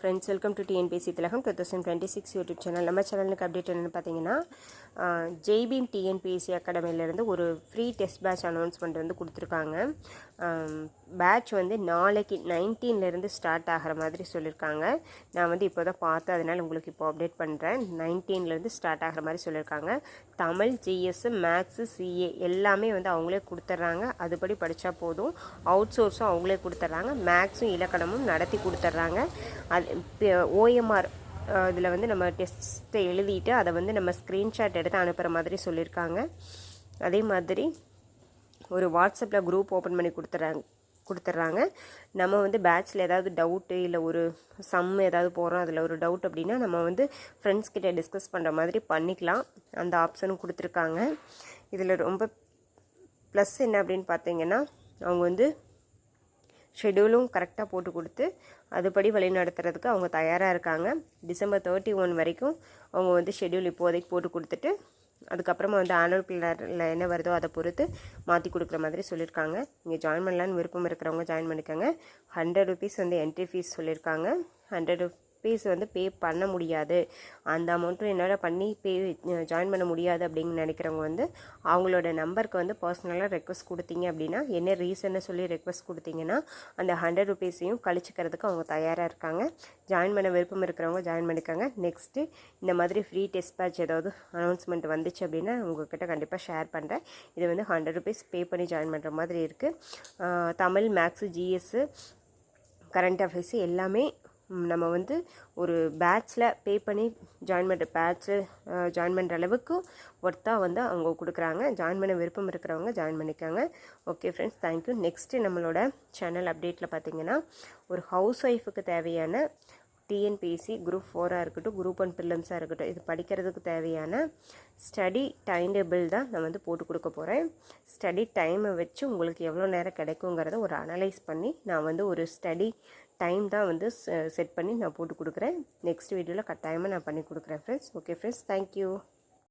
Friends welcome to TNPSC Thilagam two thousand twenty six YouTube channel நம்ம சேனலுக்கு update என்னென்னு பார்த்தீங்கன்னா ஜெய்பீம் டிஎன்பிஎஸ்சி அகாடமியிலேருந்து ஒரு ஃப்ரீ டெஸ்ட் பேட்ச் அனௌன்ஸ்மெண்ட் வந்து கொடுத்துருக்காங்க. பேட்ச் வந்து நாளைக்கு நைன்டீன்லேருந்து ஸ்டார்ட் ஆகிற மாதிரி சொல்லியிருக்காங்க நான் வந்து இப்போ தான் பார்த்து அதனால் உங்களுக்கு இப்போ அப்டேட் பண்ணுறேன் நைன்டீன்லேருந்து ஸ்டார்ட் ஆகிற மாதிரி சொல்லியிருக்காங்க தமிழ் ஜிஎஸ் மேக்ஸு சிஏ எல்லாமே வந்து அவங்களே கொடுத்துட்றாங்க அதுபடி படித்தா போதும். அவுட் சோர்ஸும் அவங்களே கொடுத்துட்றாங்க மேக்ஸும் இலக்கணமும் நடத்தி கொடுத்துட்றாங்க அது ஓஎம்ஆர் இதில் வந்து நம்ம டெஸ்ட்டை எழுதிட்டு அதை வந்து நம்ம ஸ்க்ரீன்ஷாட் எடுத்து அனுப்புகிற மாதிரி சொல்லியிருக்காங்க அதே மாதிரி ஒரு வாட்ஸ்அப்பில் குரூப் ஓப்பன் பண்ணி கொடுத்துட்றாங்க கொடுத்துட்றாங்க நம்ம வந்து பேட்ச்சில் ஏதாவது டவுட்டு இல்லை ஒரு சம் ஏதாவது போகிறோம் அதில் ஒரு டவுட் அப்படின்னா நம்ம வந்து ஃப்ரெண்ட்ஸ் கிட்டே டிஸ்கஸ் பண்ணுற மாதிரி பண்ணிக்கலாம். அந்த ஆப்ஷனும் கொடுத்துருக்காங்க. இதில் ரொம்ப ப்ளஸ் என்ன அப்படின்னு பார்த்தீங்கன்னா அவங்க வந்து ஷெடியூலும் கரெக்டாக போட்டு கொடுத்து அதுபடி வழிநடத்துறதுக்கு அவங்க தயாராக இருக்காங்க. டிசம்பர் தேர்ட்டி ஒன் வரைக்கும் அவங்க வந்து ஷெடியூல் இப்போதைக்கு போட்டு கொடுத்துட்டு அதுக்கப்புறமா வந்து ஆனுவல் பிளானில் என்ன வருதோ அதை பொறுத்து மாற்றி கொடுக்குற மாதிரி சொல்லியிருக்காங்க. இங்கே ஜாயின் பண்ணலான்னு விருப்பம் இருக்கிறவங்க ஜாயின் பண்ணிக்கோங்க. ஹண்ட்ரட் ருபீஸ் வந்து என்ட்ரி ஃபீஸ் சொல்லியிருக்காங்க. ஹண்ட்ரட் ருபீஸ் வந்து பே பண்ண முடியாது. அந்த அமௌண்ட்டும் என்னால் பண்ணி பே ஜாயின் பண்ண முடியாது அப்படின்னு நினைக்கிறவங்க வந்து அவங்களோட நம்பருக்கு வந்து பர்சனலாக ரெக்வஸ்ட் கொடுத்தீங்க அப்படின்னா என்ன ரீசன்னு சொல்லி ரெக்வஸ்ட் கொடுத்தீங்கன்னா அந்த ஹண்ட்ரட் ருபீஸையும் கழிச்சிக்கிறதுக்கு அவங்க தயாராக இருக்காங்க. ஜாயின் பண்ண விருப்பம் இருக்கிறவங்க ஜாயின் பண்ணிக்காங்க. நெக்ஸ்ட்டு இந்த மாதிரி ஃப்ரீ டெஸ்ட் பேட்ச் ஏதாவது அனௌன்ஸ்மெண்ட் வந்துச்சு அப்படின்னா உங்ககிட்ட கண்டிப்பாக ஷேர் பண்ணுறேன் இது வந்து ஹண்ட்ரட் ருபீஸ் பே பண்ணி ஜாயின் பண்ணுற மாதிரி இருக்குது Tamil maths GS current affairs எல்லாமே நம்ம வந்து ஒரு பேட்ச்சில் பே பண்ணி ஜாயின் பண்ணுற பேட்ச்சு ஜாயின் பண்ணுற அளவுக்கு ஒர்த்தாக வந்து அவங்க கொடுக்குறாங்க. ஜாயின் பண்ண விருப்பம் இருக்கிறவங்க ஜாயின் பண்ணிக்காங்க. Okay friends thank you next நம்மளோட சேனல் அப்டேட்டில் பார்த்தீங்கன்னா ஒரு ஹவுஸ் ஒய்ஃபுக்கு தேவையான டிஎன்பிஎஸ்சி குரூப் ஃபோராக இருக்கட்டும் குரூப் ஒன் ப்ரிலிம்ஸாக இருக்கட்டும் இது படிக்கிறதுக்கு தேவையான ஸ்டடி டைம் டேபிள் தான் நான் வந்து போட்டு கொடுக்க போகிறேன் ஸ்டடி டைமை வச்சு உங்களுக்கு எவ்வளோ நேரம் கிடைக்குங்கிறத ஒரு அனலைஸ் பண்ணி நான் வந்து ஒரு ஸ்டடி டைம் தான் வந்து செட் பண்ணி நான் போட்டு கொடுக்குறேன். நெக்ஸ்ட் வீடியோவில் கட்டாயமாக நான் பண்ணி கொடுக்குறேன் ஃப்ரெண்ட்ஸ் ஓகே ஃப்ரெண்ட்ஸ் தேங்க்யூ